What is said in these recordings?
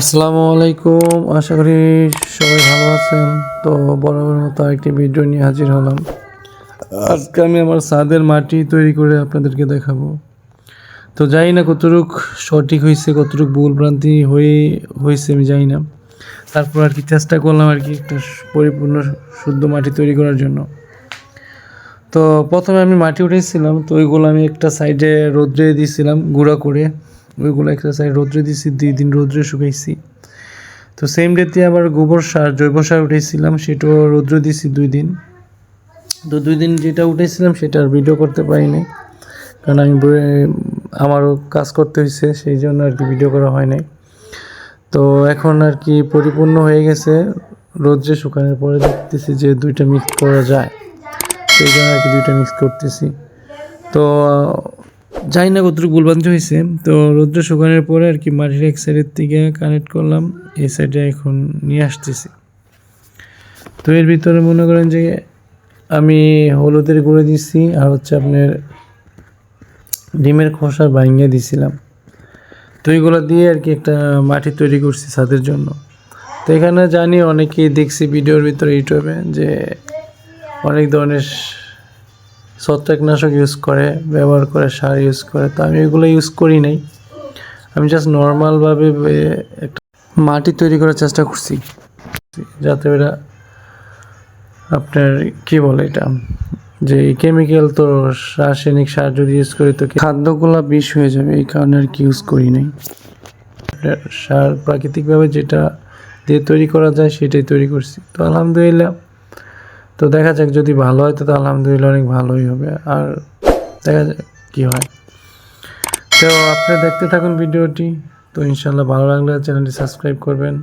আসসালামু আলাইকুম। আশা করি সবাই ভালো আছেন। তো বরাবর মতো আরেকটি ভিডিও নিয়ে হাজির হলাম। আজকে আমি আমার ছাদের মাটি তৈরি করে আপনাদেরকে দেখাবো। তো জানি না কতটুক সঠিক হয়েছে, কতটুক ভুল ভ্রান্তি হয়ে, হয়েছে, আমি জানি না। তারপর আর কি চেষ্টা করলাম আর কি একটা পরিপূর্ণ শুদ্ধ মাটি তৈরি করার জন্য। তো প্রথমে আমি মাটি উঠেছিলাম, তো ওইগুলো আমি একটা সাইডে রোদ্রে দিয়েছিলাম, গুঁড়া করে। ওইগুলো এক্সারসাইজ রোদ্রে দিয়েছি দুই দিন রোদ্রে শুকাইছি। তো সেম ডেতে আবার গোবর সার, জৈব সার উঠেছিলাম সেটাও রোদ্রে দিয়েছি দুই দিন। তো দুই দিন যেটা উঠেছিলাম সেটা আর ভিডিও করতে পারিনি কারণ আমি আমারও কাজ করতে হয়েছে সেই জন্য আর কি ভিডিও করা হয় নাই। তো এখন আর কি পরিপূর্ণ হয়ে গেছে, রোদ্রে শুকানোর পরে দেখতেছি যে দুইটা মিক্স করা যায়। সেই জন্য আর কি দুইটা মিক্স করতেছি। তো জানি না কতটুকু ভুলভ্রান্তি হয়েছে। তো রৌদ্র শুকানোর পরে আর কি মাটির এক সাইডের থেকে কানেক্ট করলাম, এই সাইডে এখন নিয়ে আসতেছি। তো এর ভিতরে মনে করেন যে আমি হলুদের গুঁড়ো দিছি আর হচ্ছে আপনার ডিমের খোসা ভাঙিয়ে দিছিলাম। তো এইগুলো দিয়ে আর কি একটা মাটি তৈরি করছি ছাদের জন্য। তো এখানে জানি অনেকেই দেখছি ভিডিওর ভিতরে ইউটিউবে যে অনেক ধরনের ছত্রাকনাশক ইউজ করে, ব্যবহার করে, সার ইউজ করে। তো আমি এগুলো ইউজ করি নাই। আমি জাস্ট নর্মালভাবে একটা মাটি তৈরি করার চেষ্টা করছি। যাতে ওরা আপনার কি বলে এটা? যে কেমিক্যাল তো রাসায়নিক সার যদি ইউজ করি, তো খাদ্যগুলো বিষ হয়ে যাবে? এই কারণে আর কি ইউজ করি নাই। সার প্রাকৃতিকভাবে যেটা দিয়ে তৈরি করা যায়, সেটাই তৈরি করছি। তো আলহামদুলিল্লাহ তো দেখা যাক যদি ভালো হয় তো আলহামদুলিল্লাহ অনেক ভালোই হবে। আর দেখা যাক কী হয়। তো আপনি দেখতে থাকুন ভিডিওটি। তো ইনশাল্লাহ ভালো লাগলে চ্যানেলটি সাবস্ক্রাইব করবেন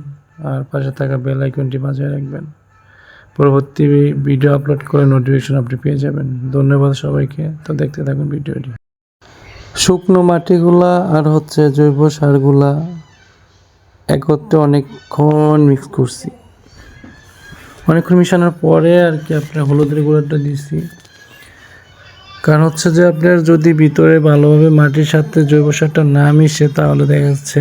আর পাশে থাকা বেল আইকনটি বাজিয়ে রাখবেন। পরবর্তী ভিডিও আপলোড করে নোটিফিকেশন আপনি পেয়ে যাবেন। ধন্যবাদ সবাইকে। তো দেখতে থাকুন ভিডিওটি। শুকনো মাটিগুলা আর হচ্ছে জৈব সারগুলা একত্রে অনেকক্ষণ মিক্স করছি। অনেকক্ষণ মিশানোর পরে আর কি আপনার হলুদের গুঁড়াটা দিছি। কারণ হচ্ছে যে আপনার যদি ভিতরে ভালোভাবে মাটির সাথে জৈব সারটা না মিশে তাহলে দেখা যাচ্ছে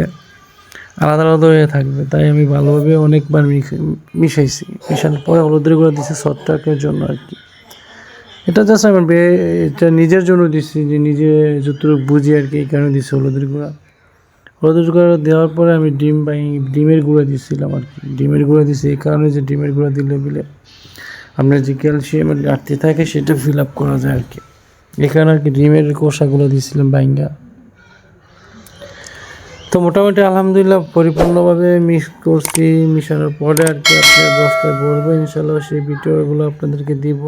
আলাদা আলাদা হয়ে থাকবে। তাই আমি ভালোভাবে অনেকবার মিশ- মিশাইছি। মিশানোর পরে হলুদের গুঁড়া দিছি সটটাকের জন্য আর কি। এটা জাস্ট আমার এটা নিজের জন্য দিছি, যে নিজে যতটুকু বুঝি আর কি এই কারণে দিছি হলুদের গুঁড়া। হলুদের গুঁড়া দেওয়ার পরে আমি ডিম বাই ডিমের গুঁড়ো দিছিলাম আর কি। ডিমের গুঁড়ো দিছি, এই কারণে যে ডিমের গুঁড়ো দিলে বিলে আপনার যে ক্যালসিয়ামের ঘাটতি থাকে সেটা ফিল আপ করা যায় আর কি। এখানে আর কি ডিমের কোষাগুলো দিয়েছিলাম বাইঙ্গা। তো মোটামুটি আলহামদুলিল্লাহ পরিপূর্ণভাবে মিস করছি, মিশানোর পরে আর কি আপনার বস্তায় ভরবো। ইনশাল্লাহ সেই ভিডিওগুলো আপনাদেরকে দিব।